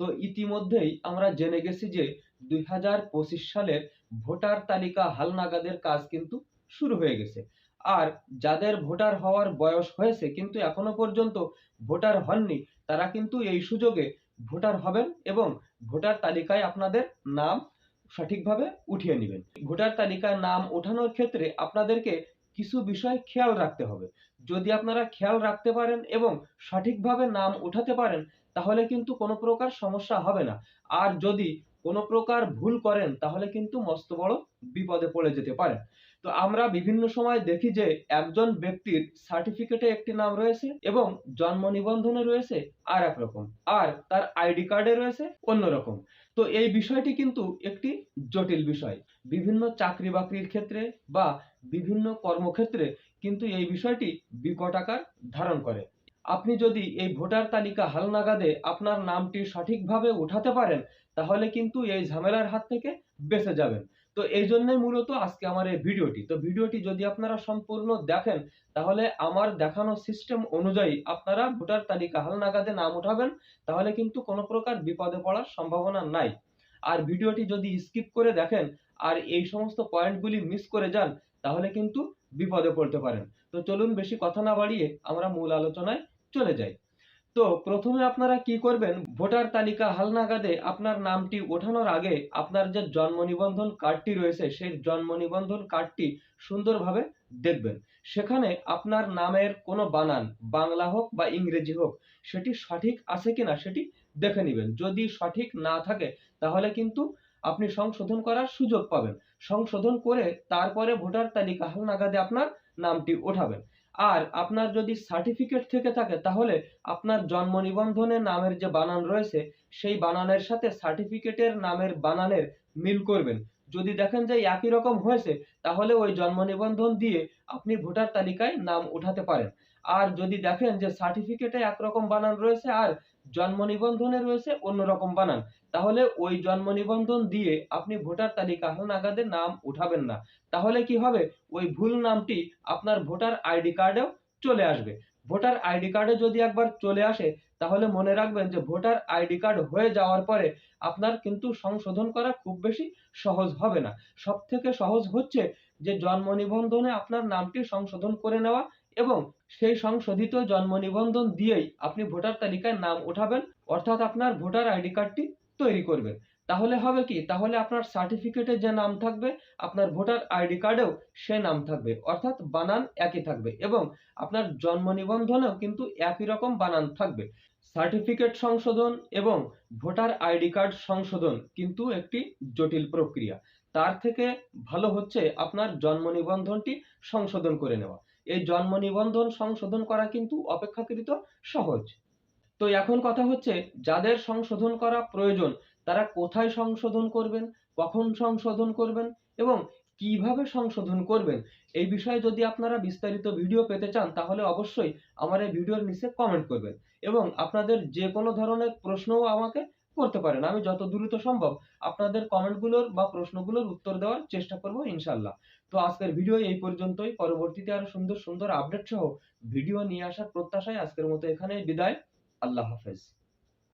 তো ইতিমধ্যেই আমরা জেনে গেছি যে দুই হাজার পঁচিশ সালের ভোটার তালিকা হালনাগাদের কাজ কিন্তু শুরু হয়ে গেছে। আর যাদের ভোটার হওয়ার বয়স হয়েছে কিন্তু এখনও পর্যন্ত ভোটার হননি, তারা কিন্তু এই সুযোগে ভোটার হবেন এবং ভোটার তালিকায় আপনাদের নাম সঠিকভাবে উঠিয়ে নেবেন। ভোটার তালিকায় নাম ওঠানোর ক্ষেত্রে আপনাদেরকে কিছু বিষয় খেয়াল রাখতে হবে। যদি আপনারা খেয়াল রাখতে পারেন এবং সঠিকভাবে নাম উঠাতে পারেন, তাহলে কিন্তু কোনো প্রকার সমস্যা হবে না। আর যদি কোনো প্রকার ভুল করেন, তাহলে কিন্তু মস্ত বড় বিপদে পড়ে যেতে পারেন তো আমরা বিভিন্ন সময় দেখি যে, একজন ব্যক্তির সার্টিফিকেটে একটি নাম রয়েছে এবং জন্ম নিবন্ধনে রয়েছে আর এক রকম, আর তার আইডি কার্ডে রয়েছে অন্যরকম তো এই বিষয়টি কিন্তু একটি জটিল বিষয়। বিভিন্ন চাকরি বাকরির ক্ষেত্রে বা বিভিন্ন কর্মক্ষেত্রে কিন্তু এই বিষয়টি বিকট আকার ধারণ করে। আপনি যদি এই ভোটার তালিকা হালনাগাদে আপনার নামটি সঠিকভাবে উঠাতে পারেন, তাহলে কিন্তু এই ঝামেলার হাত থেকে বেঁচে যাবেন। তো এই জন্যই মূলত আজকে আমার এই ভিডিওটি। তো ভিডিওটি যদি আপনারা সম্পূর্ণ দেখেন, তাহলে আমার দেখানো সিস্টেম অনুযায়ী আপনারা ভোটার তালিকা হালনাগাদে নাম উঠাবেন তাহলে কিন্তু কোনো প্রকার বিপদে পড়ার সম্ভাবনা নাই। আর ভিডিওটি যদি স্কিপ করে দেখেন, আর এই সমস্ত পয়েন্টগুলি মিস করে যান, তাহলে কিন্তু বিপদে পড়তে পারেন। তো চলুন বেশি কথা না বাড়িয়ে আমরা মূল আলোচনায় চলে যাই। তো প্রথমে আপনারা কি করবেন? ভোটার তালিকা হালনাগাদে আপনার নামটি ওঠানোর আগে আপনার যে জন্ম নিবন্ধন কার্ডটি রয়েছে, সেই জন্ম নিবন্ধন কার্ডটি সুন্দরভাবে দেখবেন। সেখানে আপনার নামের কোনো বানান, বাংলা হোক বা ইংরেজি হোক, সেটি সঠিক আছে কিনা সেটি দেখে নেবেন। যদি সঠিক না থাকে, তাহলে কিন্তু আপনি সংশোধন করার সুযোগ পাবেন। সংশোধন করে তারপরে ভোটার তালিকা হালনাগাদে আপনার নামটি ওঠাবেন। আর আপনার যদি সার্টিফিকেট থেকে থাকে, তাহলে আপনার জন্ম নিবন্ধনের নামের যে বানান রয়েছে, সেই বানানের সাথে সার্টিফিকেটের নামের বানানের মিল করবেন। যদি দেখেন যে একই রকম হয়েছে, তাহলে ওই জন্ম নিবন্ধন দিয়ে আপনি ভোটার তালিকায় নাম উঠাতে পারেন। আর যদি দেখেন যে সার্টিফিকেটে একরকম বানান রয়েছে, আর জন্ম নিবন্ধনে রয়েছে, অন্যরকম বানান। তাহলে ওই জন্ম নিবন্ধন দিয়ে আপনি ভোটার তালিকা হালনাগাদে নাম উঠাবেন না। তাহলে কি হবে? ওই ভুল নামটি আপনার ভোটার আইডি কার্ডেও চলে আসবে। ভোটার আইডি কার্ডে যদি একবার চলে আসে, তাহলে মনে রাখবেন যে ভোটার আইডি কার্ড হয়ে যাওয়ার পরে আপনার কিন্তু সংশোধন করা খুব বেশি সহজ হবে না। সব থেকে সহজ হচ্ছে যে জন্ম নিবন্ধনে আপনার নামটি সংশোধন করে নেওয়া এবং সেই সংশোধিত জন্ম নিবন্ধন দিয়েই আপনি ভোটার তালিকায় নাম উঠাবেন অর্থাৎ আপনার ভোটার আইডি কার্ডটি তৈরি করবেন। তাহলে হবে কি? তাহলে আপনার সার্টিফিকেটে যে নাম থাকবে, আপনার ভোটার আইডি কার্ডেও সে নাম থাকবে, অর্থাৎ বানান একই থাকবে এবং আপনার জন্ম নিবন্ধনেও কিন্তু একই রকম বানান থাকবে। সার্টিফিকেট সংশোধন এবং ভোটার আইডি কার্ড সংশোধন কিন্তু একটি জটিল প্রক্রিয়া। তার থেকে ভালো হচ্ছে আপনার জন্ম নিবন্ধনটি সংশোধন করে নেওয়া। এই জন্ম নিবন্ধন সংশোধন করা কিন্তু অপেক্ষাকৃত সহজ। তো এখন কথা হচ্ছে, যাদের সংশোধন করা প্রয়োজন, তারা কোথায় সংশোধন করবেন, কখন সংশোধন করবেন এবং কীভাবে সংশোধন করবেন, এই বিষয়ে যদি আপনারা বিস্তারিত ভিডিও পেতে চান, তাহলে অবশ্যই আমার এই ভিডিওর নিচে কমেন্ট করবেন এবং আপনাদের যে কোনো ধরনের প্রশ্নও আমাকে করতে পারেন। আমি যত দ্রুত সম্ভব আপনাদের কমেন্টগুলোর বা প্রশ্নগুলোর উত্তর দেওয়ার চেষ্টা করব ইনশাল্লাহ তো আজকের ভিডিও এই পর্যন্তই। পরবর্তীতে আরও সুন্দর সুন্দর আপডেট সহ ভিডিও নিয়ে আসার প্রত্যাশায় আজকের মতো এখানে বিদায়। আল্লাহ হাফেজ।